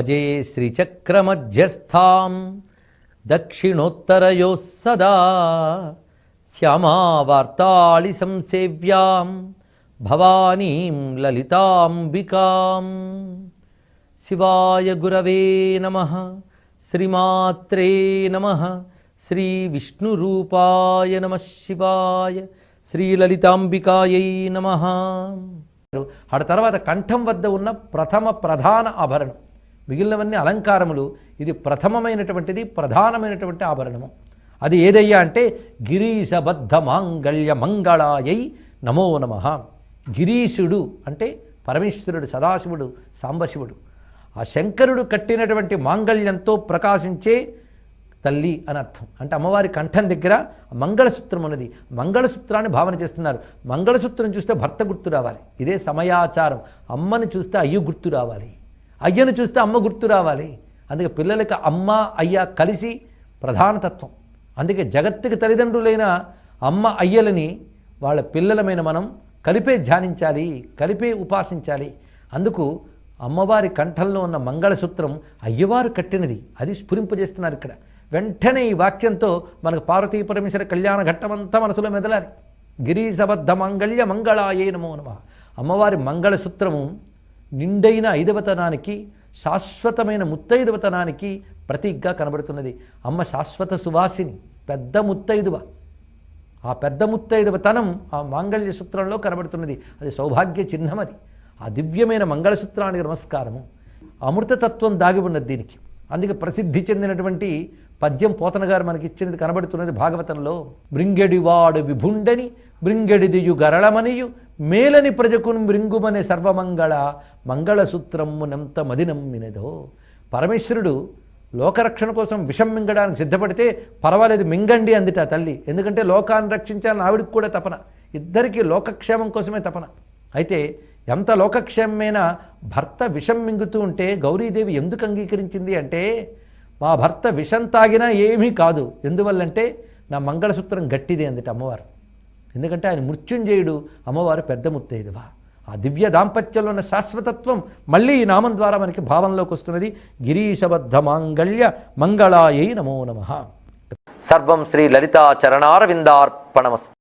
భజే శ్రీచక్రమధ్యస్థాం. దక్షిణోత్తరయో సదా శ్యామావార్తాళి సంసేవ్యాం. భవానీం లలితాంబికాం. శివాయ గురవే నమ. శ్రీమాత్రే నమ. శ్రీ విష్ణురూపాయ నమ శివాయ. శ్రీలలితాంబికాయై నమ. ఆడ తర్వాత కంఠం వద్ద ఉన్న ప్రథమ ప్రధాన ఆభరణం. మిగిలినవన్నీ అలంకారములు. ఇది ప్రథమమైనటువంటిది ప్రధానమైనటువంటి ఆభరణము. అది ఏదయ్యా అంటే గిరీశబద్ధ మాంగళ్య మంగళాయై నమో నమ. గిరీశుడు అంటే పరమేశ్వరుడు సదాశివుడు సాంబశివుడు. ఆ శంకరుడు కట్టినటువంటి మాంగళ్యంతో ప్రకాశించే తల్లి అని అర్థం. అంటే అమ్మవారి కంఠం దగ్గర మంగళసూత్రం ఉన్నది. మంగళసూత్రాన్ని భావన చేస్తున్నారు. మంగళసూత్రం చూస్తే భర్త గుర్తు రావాలి. ఇదే సమయాచారం. అమ్మని చూస్తే అయ్యు గుర్తు రావాలి. అయ్యను చూస్తే అమ్మ గుర్తు రావాలి. అందుకే పిల్లలకి అమ్మ అయ్య కలిసి ప్రధాన తత్వం. అందుకే జగత్తుకి తల్లిదండ్రులైన అమ్మ అయ్యలని వాళ్ళ పిల్లలమైన మనం కలిపే ధ్యానించాలి కలిపే ఉపాసించాలి. అందుకు అమ్మవారి కంఠంలో ఉన్న మంగళసూత్రం అయ్యవారు కట్టినది. అది స్ఫురింపజేస్తున్నారు ఇక్కడ. వెంటనే ఈ వాక్యంతో మనకు పార్వతీ పరమేశ్వర కళ్యాణ ఘట్టమంతా మనసులో మెదలాలి. గిరీశబద్ధ మంగళ్య మంగళాయే నమో నమ. అమ్మవారి మంగళసూత్రము నిండైన ఐదవతనానికి శాశ్వతమైన ముత్తైదవతనానికి ప్రతీకగా కనబడుతున్నది. అమ్మ శాశ్వత సువాసిని పెద్ద ముత్తైదువ. ఆ పెద్ద ముత్తైదవతనం ఆ మాంగళ్య సూత్రంలో కనబడుతున్నది. అది సౌభాగ్య చిహ్నం అది ఆ దివ్యమైన మంగళసూత్రానికి నమస్కారము. అమృతతత్వం దాగి ఉన్నది దీనికి. అందుకే ప్రసిద్ధి చెందినటువంటి పద్యం పోతన గారు మనకి ఇచ్చినది కనబడుతున్నది భాగవతంలో. బృంగెడివాడు విభుండని బృంగెడిదియు గరళమనియు మేలని ప్రజకును మృంగుమనే సర్వమంగళ మంగళసూత్రమునంత మదినమ్మినదో పరమేశ్వరుడు లోకరక్షణ కోసం విషం మింగడానికి సిద్ధపడితే పర్వాలేదు మింగండి అందిట తల్లి. ఎందుకంటే లోకాన్ని రక్షించాలని ఆవిడికి కూడా తపన. ఇద్దరికీ లోకక్షేమం కోసమే తపన. అయితే ఎంత లోకక్షేమమైనా భర్త విషం మింగుతూ ఉంటే గౌరీదేవి ఎందుకు అంగీకరించింది అంటే మా భర్త విషం తాగినా ఏమీ కాదు. ఎందువల్లంటే నా మంగళసూత్రం గట్టిదే అందుట అమ్మవారు. ఎందుకంటే ఆయన మృత్యుంజయుడు. అమ్మవారు పెద్ద ముత్తైదువా. ఆ దివ్య దాంపత్యంలో ఉన్న శాశ్వతత్వం మళ్ళీ ఈ నామం ద్వారా మనకి భావంలోకి వస్తున్నది. గిరీశబద్ధ మాంగళ్య మంగళాయై నమో నమ. సర్వం శ్రీ లలితా చరణారవిందార్పణమస్తు